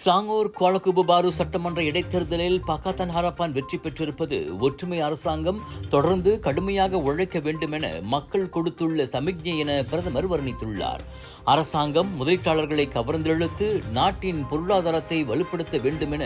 ஸ்லாங்கூர் கோலகுபுபாரு சட்டமன்ற இடைத்தேர்தலில் பக்காத்தன் ஹரப்பான் வெற்றி பெற்றிருப்பது ஒற்றுமை அரசாங்கம் தொடர்ந்து கடுமையாக உழைக்க வேண்டும் என மக்கள் கொடுத்துள்ள சமிக்ஞை என பிரதமர் வர்ணித்துள்ளார். அரசாங்கம் முதலீட்டாளர்களை கவர்ந்தெழுத்து நாட்டின் பொருளாதாரத்தை வலுப்படுத்த வேண்டும் என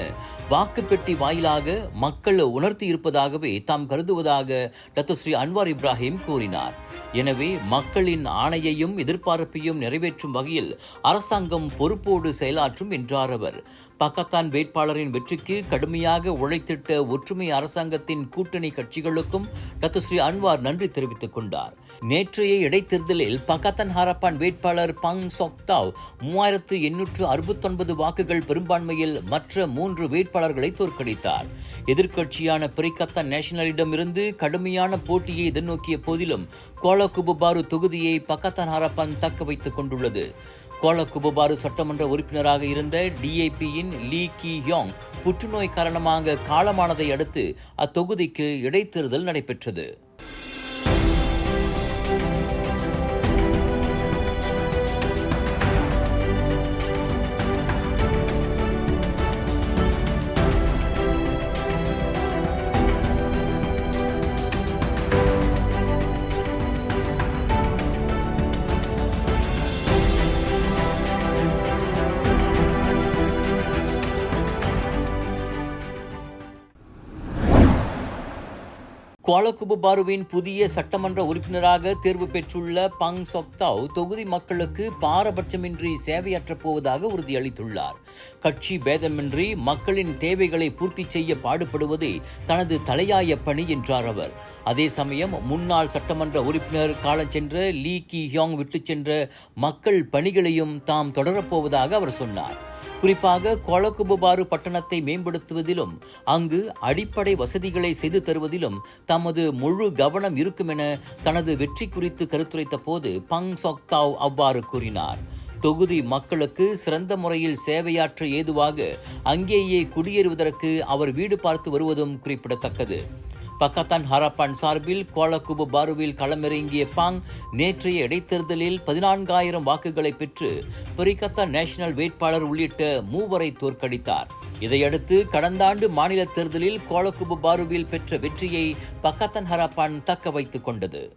வாக்குப்பெட்டி வாயிலாக மக்கள் உணர்த்தி இருப்பதாகவே தாம் கருதுவதாக டத்துஸ்ரீ அன்வார் இப்ராஹிம் கூறினார். எனவே மக்களின் ஆணையையும் எதிர்பார்ப்பையும் நிறைவேற்றும் வகையில் அரசாங்கம் பொறுப்போடு செயலாற்றும் என்றார் அவர். பாகிஸ்தான் வேட்பாளரின் வெற்றிக்கு கடுமையாக உழைத்திட்ட ஒற்றுமை அரசாங்கத்தின் கூட்டணி கட்சிகளுக்கும் டத்துஸ்ரீ அன்வார் நன்றி தெரிவித்துக் கொண்டார். நேற்றைய இடைத்தேர்தலில் பக்கத்தன் ஹாரப்பான் வேட்பாளர் பங் சொக்தாவ் மூவாயிரத்து எண்ணூற்று அறுபத்தொன்பது வாக்குகள் பெரும்பான்மையில் மற்ற மூன்று வேட்பாளர்களை தோற்கடித்தார். எதிர்க்கட்சியான பிரிகத்தான் நேஷனலிடமிருந்து கடுமையான போட்டியை எதிர்நோக்கிய போதிலும் கோலகுபுபாரு தொகுதியை பக்கத்தன் ஹாரப்பான் தக்க வைத்துக் கொண்டுள்ளது. கோலகுபுபாரு சட்டமன்ற உறுப்பினராக இருந்த டிஐபியின் லீ கி யோங் புற்றுநோய் காரணமாக காலமானதை அடுத்து அத்தொகுதிக்கு இடைத்தேர்தல் நடைபெற்றது. குவாலகுபுபாருவின் புதிய சட்டமன்ற உறுப்பினராக தேர்வு பெற்றுள்ள பங் சொக்தாவ் தொகுதி மக்களுக்கு பாரபட்சமின்றி சேவையாற்றப் போவதாக உறுதியளித்துள்ளார். கட்சி பேதமின்றி மக்களின் தேவைகளை பூர்த்தி செய்ய பாடுபடுவதே தனது தலையாய பணி என்றார் அவர். அதே சமயம் முன்னாள் சட்டமன்ற உறுப்பினர் காலம் சென்ற லீ கி ஹியாங் விட்டுச் சென்ற மக்கள் பணிகளையும் தாம் தொடரப்போவதாக அவர் சொன்னார். குறிப்பாக கொலகுபுபாரு பட்டணத்தை மேம்படுத்துவதிலும் அங்கு அடிப்படை வசதிகளை செய்து தருவதிலும் தமது முழு கவனம் இருக்கும் என தனது வெற்றி குறித்து கருத்துரைத்த போது பங் சொக்தாவ் அவ்வாறு கூறினார். தொகுதி மக்களுக்கு சிறந்த முறையில் சேவையாற்ற ஏதுவாக அங்கேயே குடியேறுவதற்கு அவர் வீடு பார்த்து வருவதும் குறிப்பிடத்தக்கது. பக்கத்தான் ஹரப்பான் சார்பில் கோலகுபு பாருவில் களமிறங்கிய பாங் நேற்றைய இடைத்தேர்தலில் பதினான்காயிரம் வாக்குகளை பெற்று பெரிகத்தா நேஷனல் வேட்பாளர் உள்ளிட்ட மூவரை தோற்கடித்தார். இதையடுத்து கடந்த ஆண்டு மாநில தேர்தலில் கோலகுபு பாருவில் பெற்ற வெற்றியை பக்கத்தன் ஹரப்பான் தக்க வைத்துக் கொண்டது.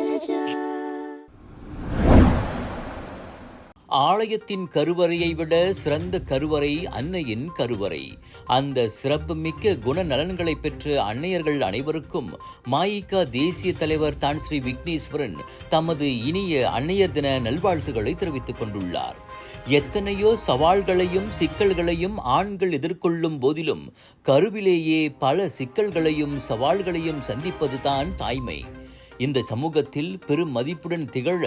ஆலயத்தின் கருவறையை விட சிறந்த கருவறை அன்னையின் கருவறை. அந்த சிறப்புமிக்க குணநலன்களை பெற்ற அன்னையர்கள் அனைவருக்கும் மாயிகா தேசிய தலைவர் தான் ஸ்ரீ விக்னேஸ்வரன் தமது இனிய அன்னையர் தின நல்வாழ்த்துக்களை தெரிவித்துக் கொண்டுள்ளார். எத்தனையோ சவால்களையும் சிக்கல்களையும் ஆண்கள் எதிர்கொள்ளும் போதிலும் கருவிலேயே பல சிக்கல்களையும் சவால்களையும் சந்திப்பதுதான் தாய்மை. இந்த சமூகத்தில் பெரும் மதிப்புடன் திகழ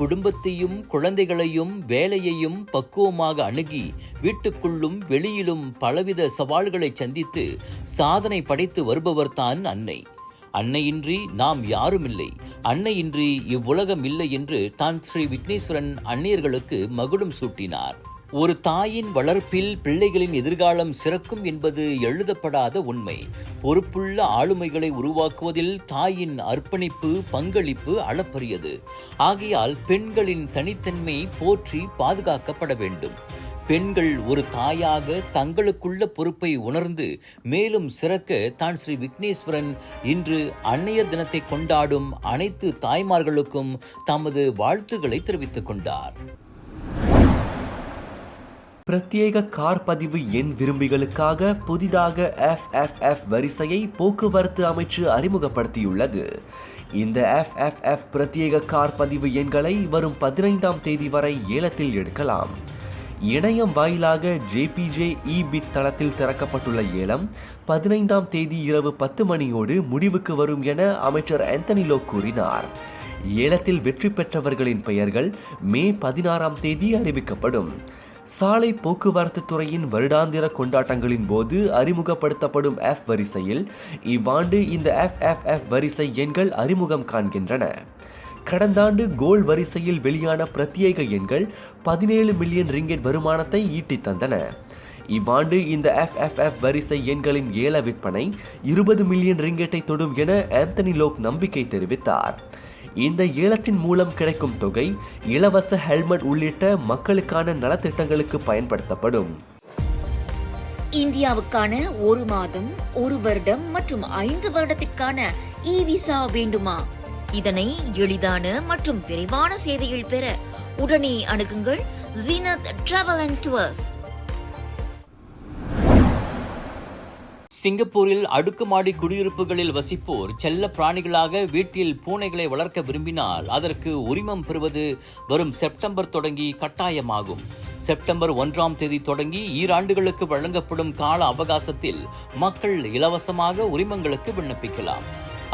குடும்பத்தையும் குழந்தைகளையும் வேலையையும் பக்குவமாக அணுகி வீட்டுக்குள்ளும் வெளியிலும் பலவித சவால்களை சந்தித்து சாதனை படைத்து வருபவர்தான் அன்னை. அன்னையின்றி நாம் யாருமில்லை. அன்னையின்றி இவ்வுலகம் இல்லை என்று தான் ஸ்ரீ விக்னேஸ்வரன் அன்னியர்களுக்கு மகுடம் சூட்டினார். ஒரு தாயின் வளர்ப்பில் பிள்ளைகளின் எதிர்காலம் சிறக்கும் என்பது எழுதப்படாத உண்மை. பொறுப்புள்ள ஆளுமைகளை உருவாக்குவதில் தாயின் அர்ப்பணிப்பு பங்களிப்பு அளப்பரியது. ஆகையால் பெண்களின் தனித்தன்மை போற்றி பாதுகாக்கப்பட வேண்டும். பெண்கள் ஒரு தாயாக தங்களுக்குள்ள பொறுப்பை உணர்ந்து மேலும் சிறக்க தான் ஸ்ரீ விக்னேஸ்வரன் இன்று அன்னையர் தினத்தை கொண்டாடும் அனைத்து தாய்மார்களுக்கும் தமது வாழ்த்துக்களை தெரிவித்துக் கொண்டார். பிரத்யேக கார் பதிவு எண் விரும்பிகளுக்காக புதிதாக எஃப்எஃப்எஃப் வரிசையை போக்குவரத்து அமைச்சு அறிமுகப்படுத்தியுள்ளது. இந்த எஃப்எஃப்எஃப் பிரத்யேக கார் பதிவு எண்களை வரும் பதினைந்தாம் தேதி வரை ஏலத்தில் எடுக்கலாம். இணையம் வாயிலாக ஜேபிஜே இ பிட் தளத்தில் திறக்கப்பட்டுள்ள ஏலம் பதினைந்தாம் தேதி இரவு பத்து மணியோடு முடிவுக்கு வரும் என அமைச்சர் ஆந்தனிலோ கூறினார். ஏலத்தில் வெற்றி பெற்றவர்களின் பெயர்கள் மே பதினாறாம் தேதி அறிவிக்கப்படும். சாலை போக்குவரத்து துறையின் வருடாந்திர கொண்டாட்டங்களின் போது அறிமுகப்படுத்தப்படும் எஃப் வரிசையில் இவ்வாண்டு இந்த எஃப் எஃப் எஃப் வரிசை எண்கள் அறிமுகம் காண்கின்றன. கடந்த ஆண்டு கோல் வரிசையில் வெளியான பிரத்யேக எண்கள் பதினேழு மில்லியன் ரிங்கெட் வருமானத்தை ஈட்டித் தந்தன. இவ்வாண்டு இந்த எஃப்எஃப்எஃப் வரிசை எண்களின் ஏல விற்பனை இருபது மில்லியன் ரிங்கெட்டை தொடும் என ஆந்தனி லோக் நம்பிக்கை தெரிவித்தார். இந்த ஏலத்தின் மூலம் கிடைக்கும் தொகை இலவச ஹெல்மெட் உள்ளிட்ட மக்களுக்கான நலத்திட்டங்களுக்கு பயன்படுத்தப்படும். இந்தியாவுக்கான ஒரு மாதம் ஒரு வருடம் மற்றும் ஐந்து வருடத்திற்கான இ விசா வேண்டுமா? இதனை எளிதான மற்றும் விரைவான சேவையில் பெற உடனே அணுகுங்கள் ஜீனத் டிராவல் அண்ட் டூர்ஸ் சிங்கப்பூரில் அடுக்குமாடி குடியிருப்புகளில் வசிப்போர் செல்ல பிராணிகளாக வீட்டில் பூனைகளை வளர்க்க விரும்பினால் அதற்கு உரிமம் பெறுவது வரும் செப்டம்பர் தொடங்கி கட்டாயமாகும். செப்டம்பர் ஒன்றாம் தேதி தொடங்கி ஈராண்டுகளுக்கு வழங்கப்படும் கால அவகாசத்தில் மக்கள் இலவசமாக உரிமங்களுக்கு விண்ணப்பிக்கலாம்.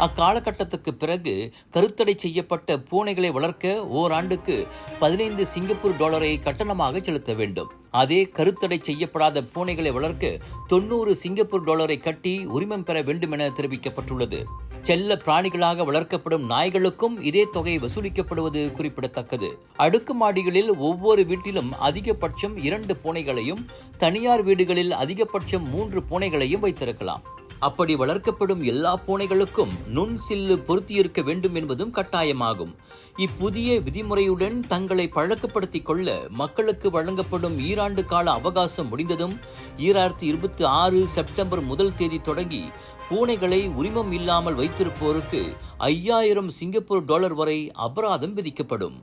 அக்காலகட்டத்துக்கு பிறகு கருத்தடை செய்யப்பட்ட பூனைகளை வளர்க்க ஓராண்டுக்கு பதினைந்து சிங்கப்பூர் டாலரை கட்டணமாக செலுத்த வேண்டும். அதே கருத்தடை செய்யப்படாத பூனைகளை வளர்க்க தொண்ணூறு சிங்கப்பூர் டாலரை கட்டி உரிமம் பெற வேண்டும் என தெரிவிக்கப்பட்டுள்ளது. செல்ல பிராணிகளாக வளர்க்கப்படும் நாய்களுக்கும் இதே தொகை வசூலிக்கப்படுவது குறிப்பிடத்தக்கது. அடுக்குமாடிகளில் ஒவ்வொரு வீட்டிலும் அதிகபட்சம் இரண்டு பூனைகளையும் தனியார் வீடுகளில் அதிகபட்சம் மூன்று பூனைகளையும் வைத்திருக்கலாம். அப்படி வளர்க்கப்படும் எல்லா பூனைகளுக்கும் நுண் சில்லு பொருத்தியிருக்க வேண்டும் என்பதும் கட்டாயமாகும். இப்புதிய விதிமுறையுடன் தங்களை பழக்கப்படுத்திக் கொள்ள மக்களுக்கு வழங்கப்படும் ஈராண்டு கால அவகாசம் முடிந்ததும் ஈராயிரத்தி இருபத்தி ஆறு செப்டம்பர் முதல் தேதி தொடங்கி பூனைகளை உரிமம் இல்லாமல் வைத்திருப்போருக்கு ஐயாயிரம் சிங்கப்பூர் டாலர் வரை அபராதம் விதிக்கப்படும்.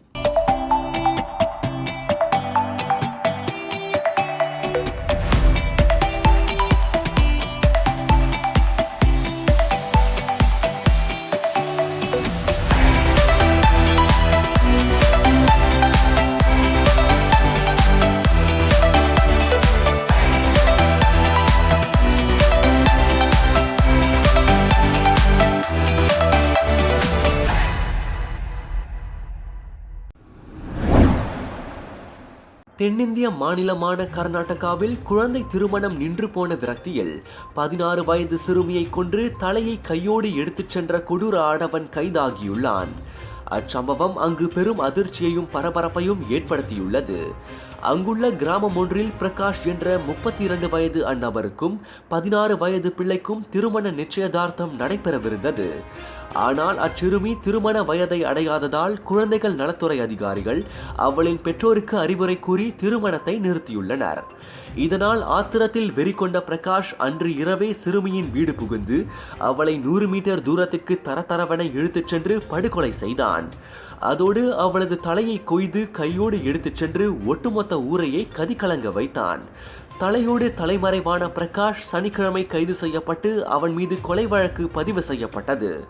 தென்னிந்திய மாநிலமான கர்நாடகாவில் குழந்தை திருமணம் நின்று போன விரக்தியில் பதினாறு வயது சிறுமியை கொன்று தலையை கையோடு எடுத்துச் சென்ற கொடூர ஆடவன் கைதாகியுள்ளான். அச்சம்பவம் அங்கு பெரும் அதிர்ச்சியையும் பரபரப்பையும் ஏற்படுத்தியுள்ளது. அங்குள்ள கிராமம் ஒன்றில் பிரகாஷ் என்ற முப்பத்தி இரண்டு வயது அந்நபருக்கும் பதினாறு வயது பிள்ளைக்கும் திருமண நிச்சயதார்த்தம் நடைபெறவிருந்தது. ஆனால் அச்சிறுமி திருமண வயதை அடையாததால் குழந்தைகள் நலத்துறை அதிகாரிகள் அவளின் பெற்றோருக்கு அறிவுரை கூறி திருமணத்தை நிறுத்தியுள்ளனர். இதனால் ஆத்திரத்தில் வெறி கொண்ட பிரகாஷ் அன்று இரவே சிறுமியின் வீடு புகுந்து அவளை நூறு மீட்டர் தூரத்திற்கு தரதரவென இழுத்துச் சென்று படுகொலை செய்தான். அதோடு அவளது தலையை கொய்து கையோடு எடுத்துச் சென்று ஒட்டுமொத்த ஊரையே கதிகலங்க வைத்தான். தலையோடு தலைமறைவான பிரகாஷ் சனிக்கிழமை கைது செய்யப்பட்டு அவன் மீது கொலை வழக்கு பதிவு செய்யப்பட்டது.